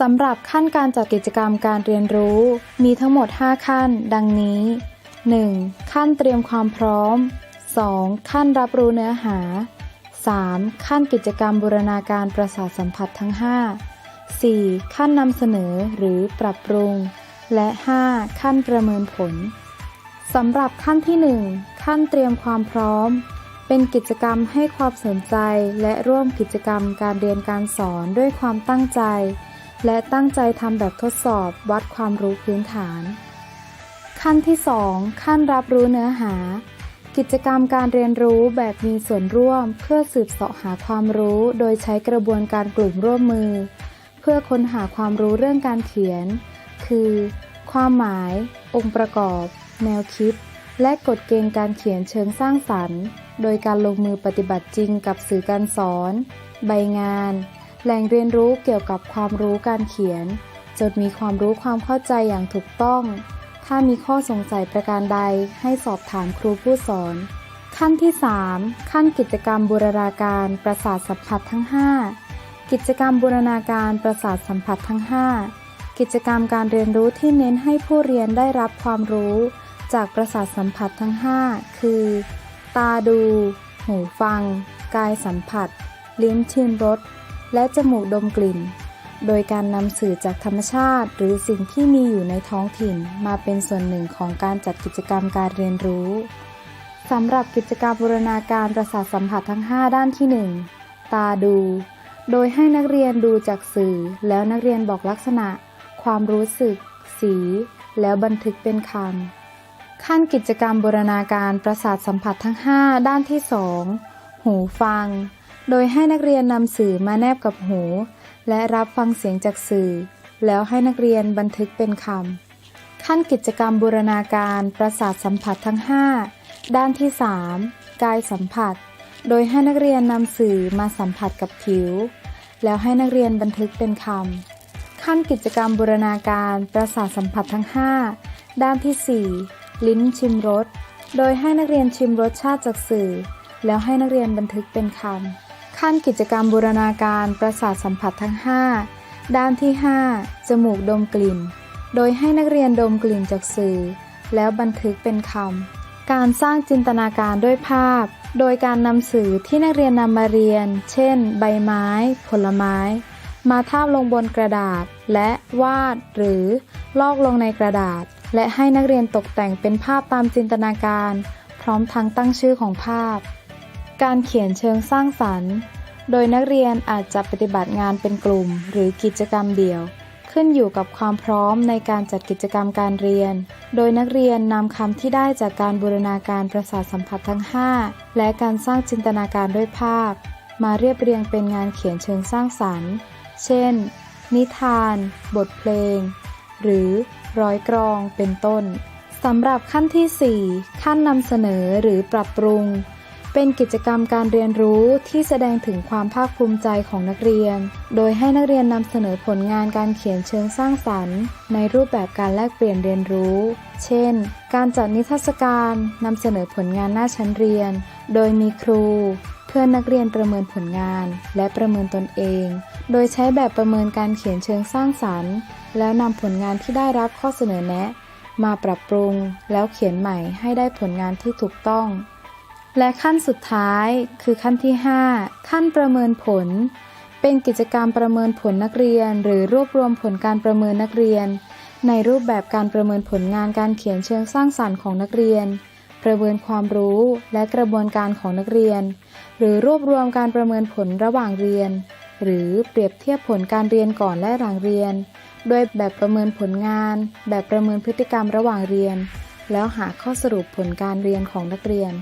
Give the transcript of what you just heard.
สำหรับขั้นการจัดกิจกรรมการเรียนรู้ มีทั้งหมด 5 ขั้น ดังนี้ 1. ขั้นเตรียมความพร้อม 2. ขั้นรับรู้เนื้อหา 3. ขั้นกิจกรรมบูรณาการประสาทสัมผัสทั้ง 5 4. ขั้นนำเสนอหรือปรับปรุง และ 5. ขั้นประเมินผลสำหรับขั้นที่ 1 ขั้นเตรียมความพร้อม เป็นกิจกรรมให้ความสนใจและร่วมกิจกรรมการเรียนการสอนด้วยความตั้งใจ และตั้งใจทำแบบทดสอบวัดความรู้พื้นฐาน ขั้นที่ 2 ขั้นรับรู้เนื้อหา กิจกรรมการเรียนรู้แบบมีส่วนร่วม เพื่อสืบเสาะหาความรู้โดยใช้กระบวนการกลุ่มร่วมมือ เพื่อค้นหาความรู้เรื่องการเขียน คือ ความหมาย องค์ประกอบ แนวคิด และกฎเกณฑ์การเขียนเชิงสร้างสรรค์ โดยการลงมือปฏิบัติจริงกับสื่อการสอน ใบงาน แหล่งเรียนรู้เกี่ยวกับความรู้การเขียนจนมีความรู้ความเข้าใจอย่างถูกต้อง ถ้ามีข้อสงสัยประการใดให้สอบถามครูผู้สอน ขั้นที่ 3 ขั้นกิจกรรมบูรณาการประสาทสัมผัสทั้ง 5 กิจกรรมบูรณาการประสาทสัมผัสทั้ง 5 กิจกรรมการเรียนรู้ที่เน้นให้ผู้เรียนได้รับความรู้ จากประสาทสัมผัสทั้ง 5 คือ ตาดู หูฟัง กายสัมผัส ลิ้นชิมรส และจมูกดมกลิ่น โดยการนำสื่อจากธรรมชาติหรือสิ่งที่มีอยู่ในท้องถิ่นมาเป็นส่วนหนึ่งของการจัดกิจกรรมการเรียนรู้สำหรับกิจกรรมบูรณาการประสาทสัมผัสทั้ง 5 ด้านที่ 1 ตาดู โดยให้นักเรียนดูจากสื่อ แล้วนักเรียนบอกลักษณะ ความรู้สึก สี แล้วบันทึกเป็นคำขั้นกิจกรรมบูรณาการประสาทสัมผัสทั้ง 5 ด้านที่ 2 หูฟัง โดยให้นักเรียนนำสื่อมาแนบกับหู และรับฟังเสียงจากสื่อ แล้วให้นักเรียนบันทึกเป็นคำขั้นกิจกรรมบูรณาการประสาทสัมผัสทั้ง 5 ด้านที่ 3 กายสัมผัส โดยให้นักเรียนนำสื่อมาสัมผัสกับผิว แล้วให้นักเรียนบันทึกเป็นคำขั้นกิจกรรมบูรณาการประสาทสัมผัสทั้ง 5 ด้านที่ 4 ลิ้นชิมรสโดยให้นักเรียนชิมรสชาติจากสื่อ แล้วให้นักเรียนบันทึกเป็นคำขั้นกิจกรรมบูรณาการประสาทสัมผัสทั้ง 5 ด้านที่ 5 จมูกดมกลิ่น โดยให้นักเรียนดมกลิ่นจากสื่อ แล้วบันทึกเป็นคำการสร้างจินตนาการด้วยภาพ โดยการนำสื่อที่นักเรียนนำมาเรียน เช่น ใบไม้ ผลไม้ มาทาบลงบนกระดาษ และวาด หรือลอกลงในกระดาษ และให้นักเรียนตกแต่งเป็นภาพตามจินตนาการ พร้อมทั้งตั้งชื่อของภาพ การเขียนเชิงสร้างสรรค์ โดยนักเรียนอาจจะปฏิบัติงานเป็นกลุ่ม หรือกิจกรรมเดี่ยว ขึ้นอยู่กับความพร้อมในการจัดกิจกรรมการเรียน โดยนักเรียนนำคำที่ได้จากการบูรณาการประสาทสัมผัสทั้ง 5 และการสร้างจินตนาการด้วยภาพ มาเรียบเรียงเป็นงานเขียนเชิงสร้างสรรค์ เช่น นิทาน บทเพลง หรือร้อยกรองเป็นต้นสำหรับขั้นที่ 4 ขั้นนำเสนอหรือปรับปรุง เป็นกิจกรรมการเรียนรู้ที่แสดงถึงความภาคภูมิใจของนักเรียน โดยให้นักเรียนนำเสนอผลงานการเขียนเชิงสร้างสรรค์ ในรูปแบบการแลกเปลี่ยนเรียนรู้ เช่น การจัดนิทรรศการนำเสนอผลงานหน้าชั้นเรียน โดยมีครู เพื่อนนักเรียนประเมินผลงาน และประเมินตนเอง โดยใช้แบบประเมินการเขียนเชิงสร้างสรรค์ แล้วนำผลงานที่ได้รับข้อเสนอแนะ มาปรับปรุง แล้วเขียนใหม่ให้ได้ผลงานที่ถูกต้อง และขั้นสุดท้ายคือขั้นที่ 5 ขั้นประเมินผล เป็นกิจกรรมประเมินผลนักเรียน หรือรวบรวมผลการประเมินนักเรียน ในรูปแบบการประเมินผลงานการเขียนเชิงสร้างสรรค์ของนักเรียน ประเมินความรู้และกระบวนการของนักเรียน หรือรวบรวมการประเมินผลระหว่างเรียน หรือเปรียบเทียบผลการเรียนก่อนและหลังเรียน โดยแบบประเมินผลงาน แบบประเมินพฤติกรรมระหว่างเรียน แล้วหาข้อสรุปผลการเรียนของนักเรียน